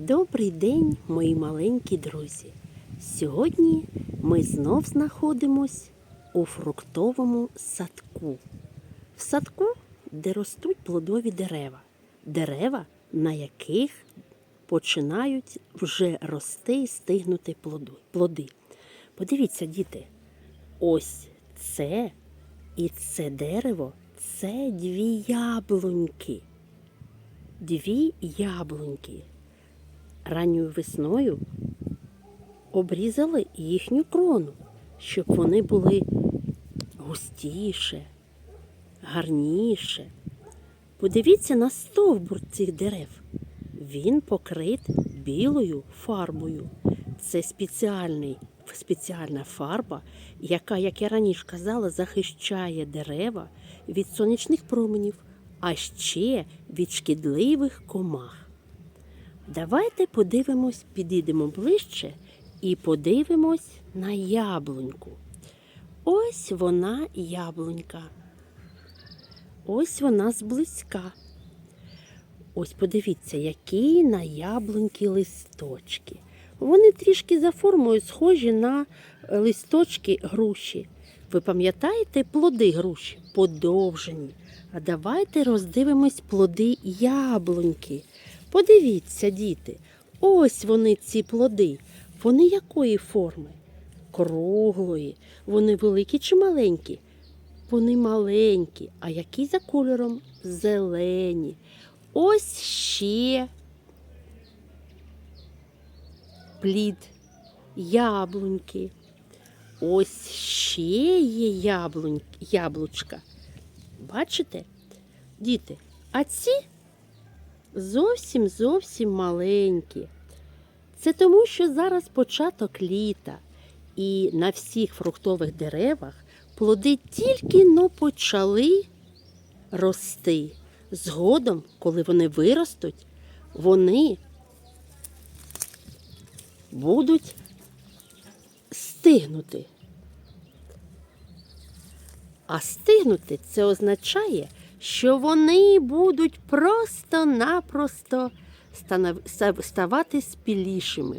Добрий день, мої маленькі друзі. Сьогодні ми знов знаходимось у фруктовому садку. В садку, де ростуть плодові дерева. Дерева, на яких починають вже рости і стигнути плоди. Подивіться, діти, ось це і це дерево це дві яблуньки. Дві яблуньки. Ранньою весною обрізали їхню крону, щоб вони були густіше, гарніше. Подивіться на стовбур цих дерев. Він покрит білою фарбою. Це спеціальний, спеціальна фарба, яка, як я раніше казала, захищає дерева від сонячних променів, а ще від шкідливих комах. Давайте подивимось, підійдемо ближче і подивимось на яблуньку. Ось вона яблунька. Ось вона зблизька. Ось подивіться, які на яблуньки листочки. Вони трішки за формою схожі на листочки груші. Ви пам'ятаєте плоди груші? Подовжені. А давайте роздивимось плоди яблуньки. Подивіться, діти, ось вони ці плоди. Вони якої форми? Круглої. Вони великі чи маленькі? Вони маленькі, а які за кольором? Зелені. Ось ще плід яблуньки. Ось ще є яблунь, яблучка. Бачите? Діти, а ці зовсім зовсім маленькі. Це тому, що зараз початок літа, і на всіх фруктових деревах плоди тільки но почали рости. Згодом, коли вони виростуть, вони будуть стигнути. А стигнути це означає, що вони будуть просто-напросто ставати спілішими.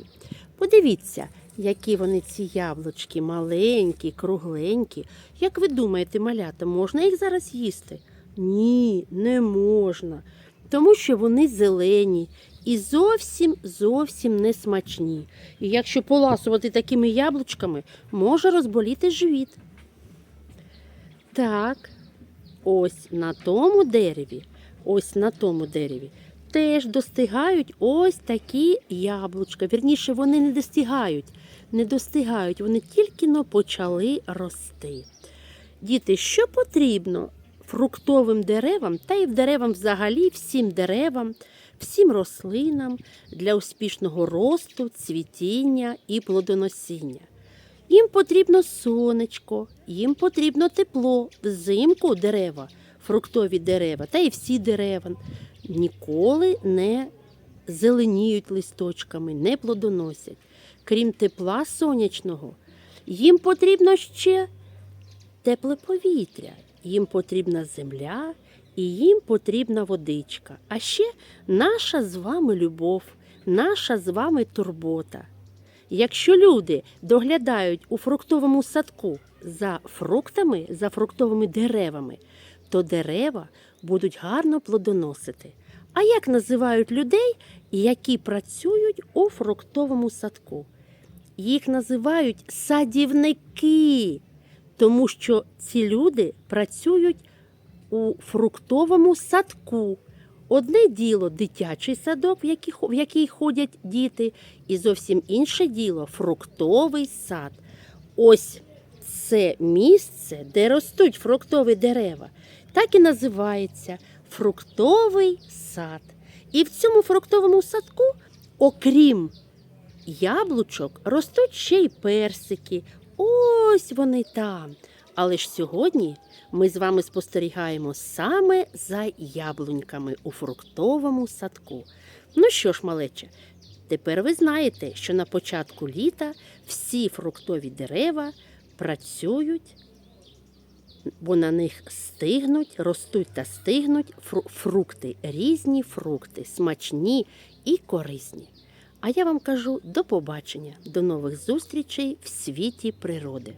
Подивіться, які вони ці яблучки маленькі, кругленькі. Як ви думаєте, малята, можна їх зараз їсти? Ні, не можна. Тому що вони зелені і зовсім зовсім не смачні. І якщо поласувати такими яблучками, може розболіти живіт. Так, ось на тому дереві, ось на тому дереві теж достигають ось такі яблучка. Вірніше, вони не достигають, не достигають, вони тільки но почали рости. Діти, що потрібно фруктовим деревам та й деревам взагалі, всім деревам, всім рослинам для успішного росту, цвітіння і плодоносіння? Їм потрібно сонечко, їм потрібно тепло, взимку дерева, фруктові дерева та й всі дерева ніколи не зеленіють листочками, не плодоносять. Крім тепла сонячного, їм потрібно ще тепле повітря, їм потрібна земля і їм потрібна водичка. А ще наша з вами любов, наша з вами турбота. Якщо люди доглядають у фруктовому садку за фруктами, за фруктовими деревами, то дерева будуть гарно плодоносити. А як називають людей, які працюють у фруктовому садку? Їх називають садівники, тому що ці люди працюють у фруктовому садку. Одне діло дитячий садок, в який, в який ходять діти, і зовсім інше діло фруктовий сад. Ось це місце, де ростуть фруктові дерева, так і називається фруктовий сад. І в цьому фруктовому садку, окрім яблучок, ростуть ще й персики. Ось вони там. Але ж сьогодні ми з вами спостерігаємо саме за яблуньками у фруктовому садку. Ну що ж, малече, тепер ви знаєте, що на початку літа всі фруктові дерева працюють, бо на них стигнуть, ростуть та стигнуть фру- фрукти, різні фрукти, смачні і корисні. А я вам кажу до побачення, до нових зустрічей в світі природи.